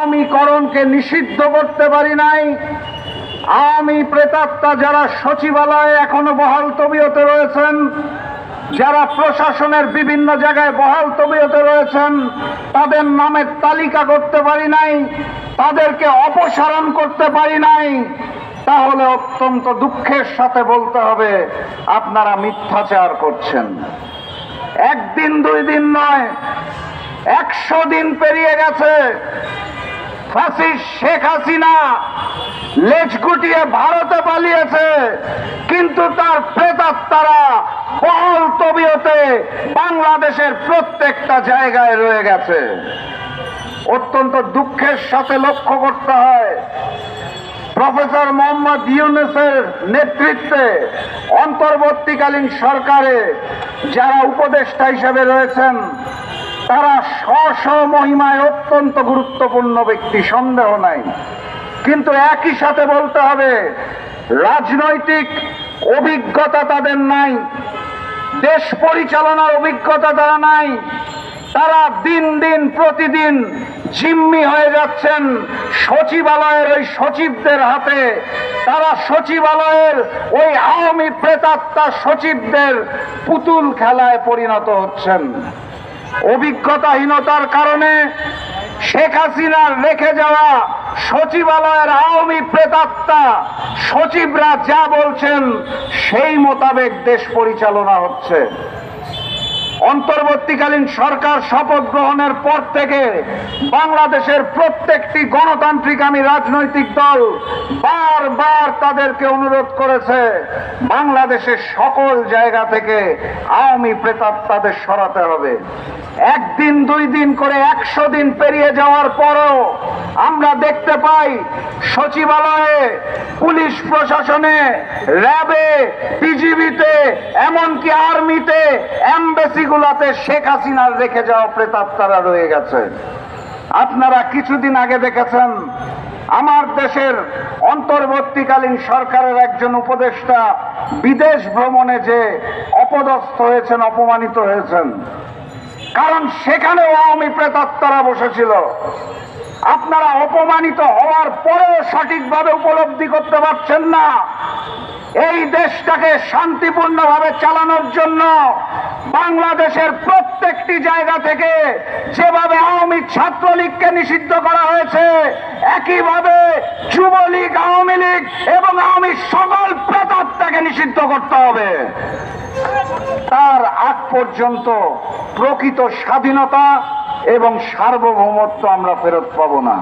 আওয়ামীকরণকে নিষিদ্ধ করতে পারি নাই। আওয়ামী প্রেতাত্মা যারা সচিবালয়ে এখনও বহাল তবিয়তে রয়েছেন, যারা প্রশাসনের বিভিন্ন জায়গায় বহাল তবিয়তে রয়েছেন, তাদের নামের তালিকা করতে পারি নাই, তাদেরকে অপসারণ করতে পারি নাই। তাহলে অত্যন্ত দুঃখের সাথে বলতে হবে, আপনারা মিথ্যাচার করছেন। একদিন দুই দিন নয়, একশো দিন পেরিয়ে গেছে। শেখ হাসিনা লেজ গুটিয়ে ভারতে পালিয়েছে, কিন্তু তার প্রেতাত্মারা বহল তবিয়তে বাংলাদেশের প্রত্যেকটা জায়গায় রয়ে গেছে। অত্যন্ত দুঃখের সাথে লক্ষ্য করতে হয়, প্রফেসর মোহাম্মদ ইউনুসের নেতৃত্বে অন্তর্বর্তীকালীন সরকারে যারা উপদেষ্টা হিসেবে রয়েছেন তারা স্ব মহিমায় অত্যন্ত গুরুত্বপূর্ণ ব্যক্তি, সন্দেহ নাই। কিন্তু একই সাথে বলতে হবে, রাজনৈতিক অভিজ্ঞতা তাদের নাই, দেশ পরিচালনার অভিজ্ঞতা তারা নাই, তারা দিন দিন, প্রতিদিন জিম্মি হয়ে যাচ্ছেন সচিবালয়ের ওই সচিবদের হাতে। তারা সচিবালয়ের ওই আওয়ামী প্রেতাত্মা সচিবদের পুতুল খেলায় পরিণত হচ্ছেন। অভিজ্ঞতাহীনতার কারণে শেখ হাসিনার রেখে যাওয়া সচিবালয়ের আওয়ামী প্রেতাত্মা সচিবরা যা বলছেন, সেই মোতাবেক দেশ পরিচালনা হচ্ছে। অন্তর্বর্তীকালীন সরকার শপথ গ্রহণের পর থেকে বাংলাদেশের প্রত্যেকটি গণতান্ত্রিক আমি রাজনৈতিক দল বারবার তাদেরকে অনুরোধ করেছে, বাংলাদেশের সকল জায়গা থেকে আওয়ামী প্রেতাত্মাদের সরাতে হবে। একদিন, দুই দিন করে একশো দিন পেরিয়ে যাওয়ার পরও আমরা দেখতে পাই সচিবালয়ে, পুলিশ প্রশাসনে, র্যাবে পিজিবিতে এমনকি আর্মিতে এমবেসিগুলাতে শেখ হাসিনার রেখে যাওয়া প্রেতাত্মারা রয়ে গেছে। আপনারা কিছুদিন আগে দেখেছেন, আমার দেশের অন্তর্বর্তীকালীন সরকারের একজন উপদেষ্টা বিদেশ ভ্রমণে যে অপদস্থ হয়েছেন, অপমানিত হয়েছেন। কারণ সেখানেও আওয়ামী প্রেতাত্মারা বসেছিল। আপনারা অপমানিত হওয়ার পরেও সঠিকভাবে উপলব্ধি করতে পারছেন না। এই দেশটাকে শান্তিপূর্ণভাবে চালানোর জন্য বাংলাদেশের প্রত্যেকটি জায়গা থেকে যেভাবে আওয়ামী ছাত্রলীগকে নিষিদ্ধ করা হয়েছে, একইভাবে যুবলীগ, আওয়ামী লীগ এবং আওয়ামী সকল প্রেতাত্মাকে নিষিদ্ধ করতে হবে। তার আগ পর্যন্ত প্রকৃত স্বাধীনতা এবং সার্বভৌমত্ব আমরা ফেরত পাবো না।